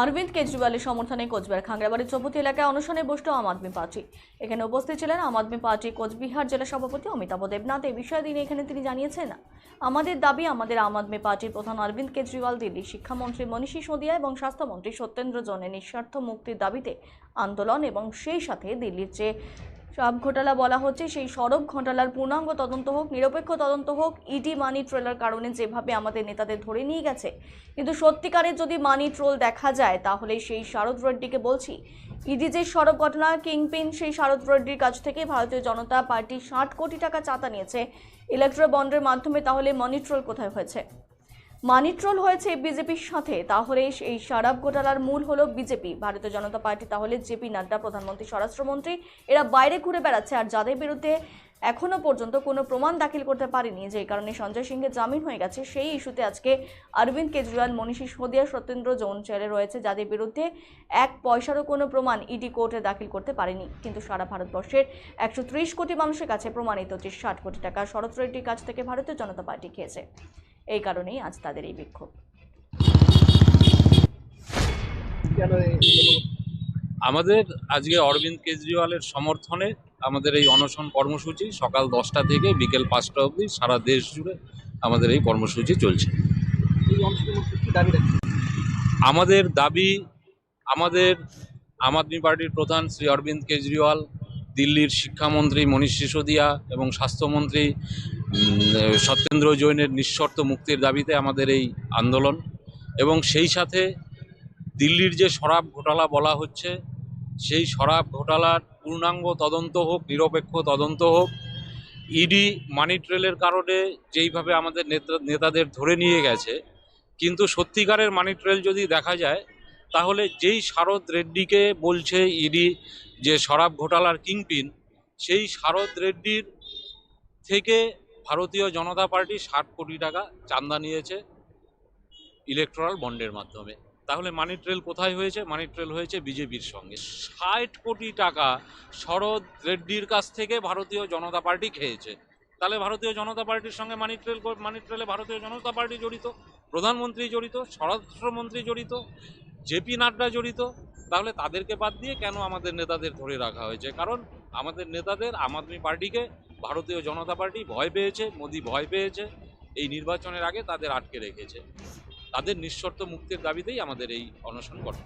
অরবিন্দ কেজরিওয়ালের সমর্থনে কোচবিহার খাংরাবাড়ির চৌপতি এলাকায় অনশনে বসল আম আদমি পার্টি। এখানে উপস্থিত ছিলেন আম আদমি পার্টি কোচবিহার জেলা সভাপতি অমিতাভ দেবনাথ। এই বিষয়ে তিনি এখানে তিনি জানিয়েছেন, আমাদের দাবি আমাদের আম আদমি পার্টির প্রধান অরবিন্দ কেজরিওয়াল দিল্লির শিক্ষামন্ত্রী মনীষী সোদিয়া এবং স্বাস্থ্যমন্ত্রী সত্যেন্দ্র জনের নিঃস্বার্থ মুক্তির দাবিতে আন্দোলন এবং সেই সাথে দিল্লির যে সব ঘোটালা বলা হচ্ছে, সেই সড়ক ঘোটালার পূর্ণাঙ্গ তদন্ত হোক, নিরপেক্ষ তদন্ত হোক ইডি মানি ট্রোলার কারণে যেভাবে আমাদের নেতাদের ধরে নিয়ে গেছে। কিন্তু সত্যিকারের যদি মানি ট্রোল দেখা যায়, তাহলে সেই শারদ রেড্ডিকে বলছি ইডি যে সড়ক ঘটনা, কিংপিন সেই শারদ রেড্ডির কাছ থেকে ভারতীয় জনতা পার্টি ষাট কোটি টাকা চাঁদা নিয়েছে ইলেকট্রো বন্ডের মাধ্যমে, তাহলে মানি ট্রোল কোথায় হয়েছে? মানি ট্রোল হয়েছে বিজেপির সাথে। তাহলে এই সারাব ঘোটালার মূল হলো বিজেপি। ভারতীয় জনতা পার্টি, তাহলে জেপি নাড্ডা, প্রধানমন্ত্রী স্বরাষ্ট্রমন্ত্রী এরা বাইরে ঘুরে বেড়াচ্ছে আর যাদের বিরুদ্ধে এখনও পর্যন্ত কোনো প্রমাণ দাখিল করতে পারেনি যেই কারণে সঞ্জয় সিংহের জামিন হয়ে গেছে, সেই ইস্যুতে আজকে অরবিন্দ কেজরিওয়াল, মনীষী সদিয়া, সত্যেন্দ্র জোন চেয়ারে রয়েছে, যাদের বিরুদ্ধে এক পয়সারও কোনো প্রমাণ ইডি কোর্টে দাখিল করতে পারেনি। কিন্তু সারা ভারতবর্ষের একশো ত্রিশ কোটি মানুষের কাছে প্রমাণিত যে ষাট কোটি টাকা শরৎ রেড্ডির কাছ থেকে ভারতীয় জনতা পার্টি খেয়েছে। এই কারণেই আজ তাদের এই বিক্ষোভ। আমাদের আজকে অরবিন্দ কেজরিওয়ালের সমর্থনে আমাদের এই অনশন কর্মসূচি সকাল দশটা থেকে বিকেল পাঁচটা অবধি সারা দেশ জুড়ে আমাদের এই কর্মসূচি চলছে। আমাদের দাবি আমাদের আম আদমি পার্টির প্রধান শ্রী অরবিন্দ কেজরিওয়াল দিল্লির শিক্ষামন্ত্রী মনীষ সিসোদিয়া এবং স্বাস্থ্যমন্ত্রী সত্যেন্দ্র জৈনের নিঃশর্ত মুক্তির দাবিতে আমাদের এই আন্দোলন। এবং সেই সাথে দিল্লির যে শরাব ঘোটালা বলা হচ্ছে, সেই শরাব ঘোটালার পূর্ণাঙ্গ তদন্ত হোক, নিরপেক্ষ তদন্ত হোক ইডি মানি ট্রেলের কারণে যেইভাবে আমাদের নেতা, নেতাদের ধরে নিয়ে গেছে, কিন্তু সত্যিকারের মানি ট্রেল যদি দেখা যায় তাহলে যেই শারদ রেড্ডিকে বলছে ইডি যে শরাব ঘোটালার কিংপিন, সেই শারদ রেড্ডির থেকে ভারতীয় জনতা পার্টি ষাট কোটি টাকা চান্দা নিয়েছে ইলেকট্রাল বন্ডের মাধ্যমে। তাহলে মানি ট্রেল কোথায় হয়েছে? মানি ট্রেল হয়েছে বিজেপির সঙ্গে। ষাট কোটি টাকা শরদ রেড্ডির কাছ থেকে ভারতীয় জনতা পার্টি খেয়েছে। তাহলে ভারতীয় জনতা পার্টির সঙ্গে মানি ট্রেল মানি ট্রেলে ভারতীয় জনতা পার্টি জড়িত, প্রধানমন্ত্রী জড়িত, স্বরাষ্ট্রমন্ত্রী জড়িত জেপি নাড্ডা জড়িত, তাহলে তাদেরকে বাদ দিয়ে কেন আমাদের নেতাদের ধরে রাখা হয়েছে? কারণ আমাদের নেতাদের আম আদমি পার্টিকে ভারতীয় জনতা পার্টি ভয় পেয়েছে, মোদি ভয় পেয়েছে, এই নির্বাচনের আগে তাদের আটকে রেখেছে। তাদের নিঃশর্ত মুক্তির দাবিতেই আমাদের এই অনশন কর্ম